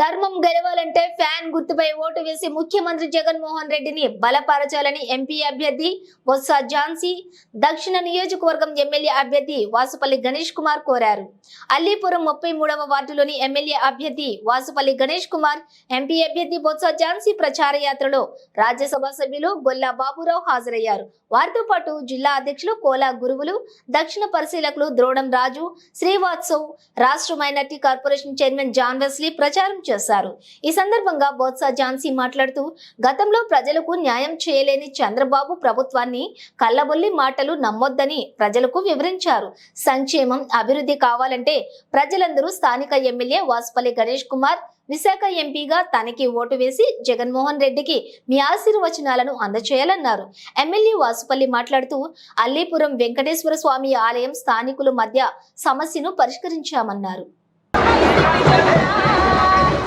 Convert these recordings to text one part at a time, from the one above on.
ధర్మం గెలవాలంటే ఫ్యాన్ గుర్తుపై ఓటు వేసి ముఖ్యమంత్రి జగన్మోహన్ రెడ్డిని బలపరచాలని ఎంపీ అభ్యర్థి బొత్స ఝాన్సీ దక్షిణ నియోజకవర్గం ఎమ్మెల్యే అభ్యర్థి వాసుపల్లి గణేష్ కుమార్ కోరారు. అల్లీపురం ముప్పై మూడవ వార్డులోని ఎమ్మెల్యే అభ్యర్థి వాసుపల్లి గణేష్ కుమార్ ఎంపీ అభ్యర్థి బొత్స ఝాన్సీ ప్రచార యాత్రలో రాజ్యసభ సభ్యులు గొల్లా బాబురావు హాజరయ్యారు. వారితో పాటు జిల్లా అధ్యక్షులు కోలా గురువులు దక్షిణ పరిశీలకులు ద్రోణం రాజు శ్రీవాత్సవ్ రాష్ట్ర minority corporation chairman John Wesley ప్రచారం చేశారు. ఈ సందర్భంగా బొత్స ఝాన్సీ మాట్లాడుతూ గతంలో ప్రజలకు న్యాయం చేయలేని చంద్రబాబు ప్రభుత్వాన్ని కల్లబొల్లి మాటలు నమ్మొద్దని ప్రజలకు వివరించారు. సంక్షేమం అభివృద్ధి కావాలంటే ప్రజలందరూ స్థానిక ఎమ్మెల్యే వాసుపల్లి గణేష్ కుమార్ విశాఖ ఎంపీగా తనకి ఓటు వేసి జగన్మోహన్ రెడ్డికి మీ ఆశీర్వచనాలను అందచేయాలన్నారు. ఎమ్మెల్యే వాసుపల్లి మాట్లాడుతూ అల్లీపురం వెంకటేశ్వర స్వామి ఆలయం స్థానికుల మధ్య సమస్యను పరిష్కరించామన్నారు.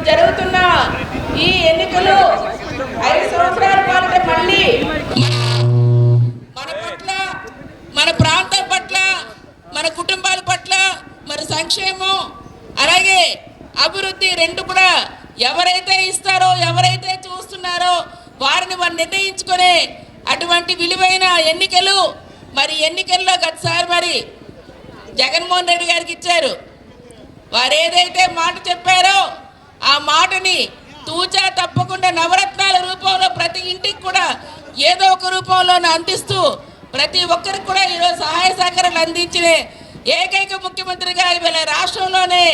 ఇప్పుడు జరుగుతున్న ఈ ఎన్నికలు ఐదు సంవత్సరాల పాటు మళ్ళీ మన పట్ల మన ప్రాంతం పట్ల మన కుటుంబాల పట్ల మరి సంక్షేమం అలాగే అభివృద్ధి రెండు కూడా ఎవరైతే ఇస్తారో ఎవరైతే చూస్తున్నారో వారిని వారు నిర్ణయించుకునే అటువంటి విలువైన ఎన్నికలు మరి ఎన్నికల్లో గతసారి మరి జగన్మోహన్ రెడ్డి గారికి ఇచ్చారు. వారు ఏదైతే మాట చెప్పారో ఆ మాటని తూచా తప్పకుండా నవరత్నాల రూపంలో ప్రతి ఇంటికి కూడా ఏదో ఒక రూపంలో అందిస్తూ ప్రతి ఒక్కరికి కూడా ఈరోజు సహాయ సహకారాలు అందించిన ఏకైక ముఖ్యమంత్రిగా ఇవాళ రాష్ట్రంలోనే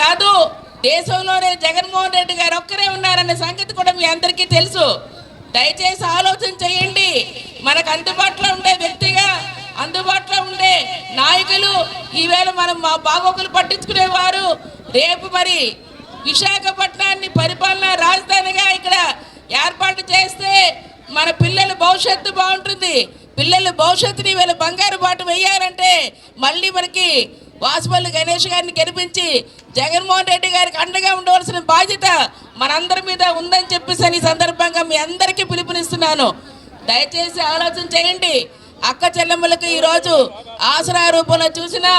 కాదు దేశంలోనే జగన్మోహన్ రెడ్డి గారు ఒక్కరే ఉన్నారనే సంగతి కూడా మీ అందరికీ తెలుసు. దయచేసి ఆలోచన చేయండి. మనకు అందుబాటులో ఉండే వ్యక్తిగా అందుబాటులో ఉండే నాయకులు ఈవేళ మనం మా బాగోగులు పట్టించుకునేవారు. రేపు మరి విశాఖపట్నాన్ని పరిపాలన రాజధానిగా ఇక్కడ ఏర్పాటు చేస్తే మన పిల్లల భవిష్యత్తు బాగుంటుంది. పిల్లల భవిష్యత్తుని వీళ్ళ బంగారు బాట వేయాలంటే మళ్ళీ మనకి వాసుపల్లి గణేష్ గారిని గెలిపించి జగన్మోహన్ రెడ్డి గారికి అండగా ఉండవలసిన బాధ్యత మనందరి మీద ఉందని చెప్పేసి అని ఈ సందర్భంగా మీ అందరికీ పిలుపునిస్తున్నాను. దయచేసి ఆలోచన చేయండి. అక్క చెల్లెమ్మలకు ఈరోజు ఆసరా రూపంలో చూసినా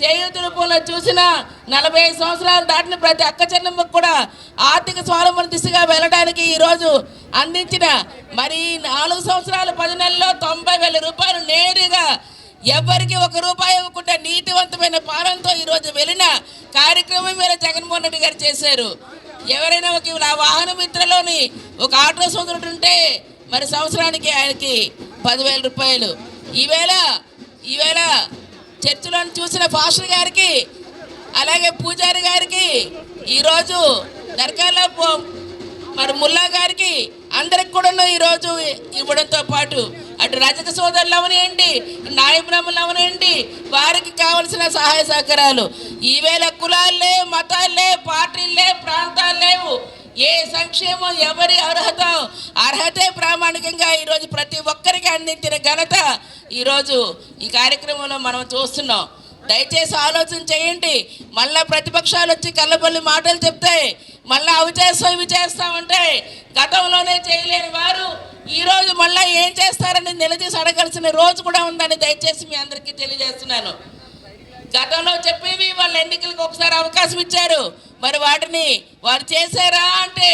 చేయూత రూపంలో చూసిన నలభై ఐదు సంవత్సరాలు దాటిన ప్రతి అక్క చెల్లెమ్మకు కూడా ఆర్థిక స్వావలంబన దిశగా వెళ్ళడానికి ఈరోజు అందించిన మరి నాలుగు సంవత్సరాలు పది నెలల్లో తొంభై వేల రూపాయలు నేరుగా ఎవరికి ఒక రూపాయి ఇవ్వకుండా నీతివంతమైన పాలనతో ఈరోజు వెళ్ళిన కార్యక్రమం మీద జగన్మోహన్ రెడ్డి గారు చేశారు. ఎవరైనా ఒక నా వాహన మిత్రలోని ఒక ఆటో సోదరుడు ఉంటే మరి సంవత్సరానికి ఆయనకి పదివేల రూపాయలు. ఈవేళ చర్చిలో చూసిన పాస్టర్ గారికి అలాగే పూజారి గారికి ఈరోజు దర్గాలో మరి ముల్లా గారికి అందరికి కూడా ఈరోజు ఇవ్వడంతో పాటు అటు రజక సోదరులు అవనియండి నాయబ్రహ్మలు అవనియండి వారికి కావలసిన సహాయ సహకారాలు. ఈవేళ కులాలే మతాలే పార్టీలే ప్రాంత ఏ సంక్షేమం ఎవరి అర్హత? అర్హతే ప్రామాణికంగా ఈరోజు ప్రతి ఒక్కరికి అందించిన ఘనత ఈరోజు ఈ కార్యక్రమంలో మనం చూస్తున్నాం. దయచేసి ఆలోచన చేయండి. మళ్ళా ప్రతిపక్షాలు వచ్చి కళ్ళబొల్లి మాటలు చెప్తాయి. మళ్ళీ అవి చేస్తాం ఇవి చేస్తామంటే గతంలోనే చేయలేని వారు ఈరోజు మళ్ళీ ఏం చేస్తారని నిలదీసి అడగాల్సిన రోజు కూడా ఉందని దయచేసి మీ అందరికీ తెలియజేస్తున్నాను. గతంలో చెప్పేవి వాళ్ళ ఎన్నికలకు ఒకసారి అవకాశం ఇచ్చారు. మరి వాటిని వారు చేశారా అంటే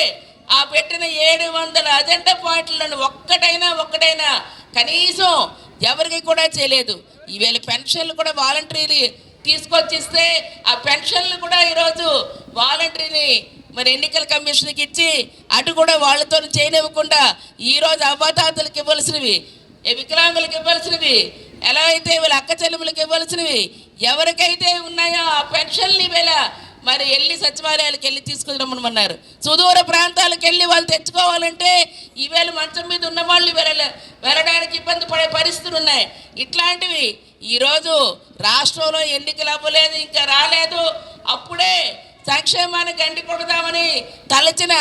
ఆ పెట్టిన ఏడు వందల అజెండా పాయింట్లను ఒక్కటైనా ఒక్కటైనా కనీసం ఎవరికి కూడా చేయలేదు. ఈవేళ పెన్షన్లు కూడా వాలంటరీని తీసుకొచ్చిస్తే ఆ పెన్షన్లు కూడా ఈరోజు వాలంటరీని మరి ఎన్నికల కమిషన్కి ఇచ్చి అటు కూడా వాళ్ళతో చేయనివ్వకుండా ఈరోజు అవ్వతాతలకు ఇవ్వాల్సినవి వికలాంగులకు ఇవ్వాల్సినవి ఎలా అయితే వీళ్ళ అక్క చెల్లెములకు ఇవ్వాల్సినవి ఎవరికైతే ఉన్నాయో ఆ పెన్షన్లు వేళ మరి వెళ్ళి సచివాలయాలకు వెళ్ళి తీసుకురమ్మన్నారు సుదూర ప్రాంతాలకు వెళ్ళి వాళ్ళు తెచ్చుకోవాలంటే ఈవేళ మంచం మీద ఉన్న వాళ్ళు వెళ్ళ వెళ్ళడానికి ఇబ్బంది పడే పరిస్థితులు ఉన్నాయి. ఇట్లాంటివి ఈరోజు రాష్ట్రంలో ఎన్నికలు అవ్వలేదు ఇంకా రాలేదు. అప్పుడే సంక్షేమాన్ని గండి కొడదామని తలచిన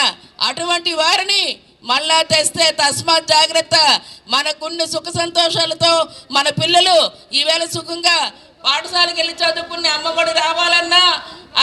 అటువంటి వారిని మళ్ళా తెస్తే తస్మాత్ జాగ్రత్త. మనకున్న సుఖ సంతోషాలతో మన పిల్లలు ఈవేళ సుఖంగా పాఠశాలకు వెళ్ళి చదువుకునే అమ్మఒడి రావాలన్నా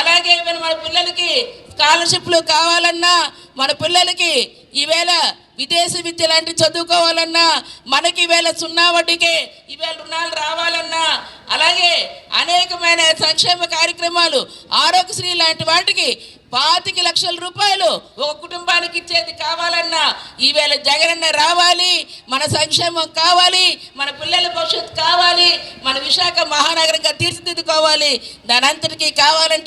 అలాగే మన మన పిల్లలకి స్కాలర్షిప్లు కావాలన్నా మన పిల్లలకి ఈవేళ విదేశీ విద్య లాంటి చదువుకోవాలన్నా మనకి ఈవేళ సున్నా వడ్డీకే ఈవేళ రుణాలు రావాలన్నా అలాగే అనేకమైన సంక్షేమ కార్యక్రమాలు ఆరోగ్యశ్రీ లాంటి వాటికి పాతిక లక్షల రూపాయలు ఒక కుటుంబానికి ఇచ్చేది కావాలన్నా ఈవేళ జగనన్న రావాలి మన సంక్షేమం కావాలి మన పిల్లల భవిష్యత్తు కావాలి మన విశాఖ మహానగరంగా తీర్చిదిద్దుకోవాలి దానంతటికీ కావాలంటే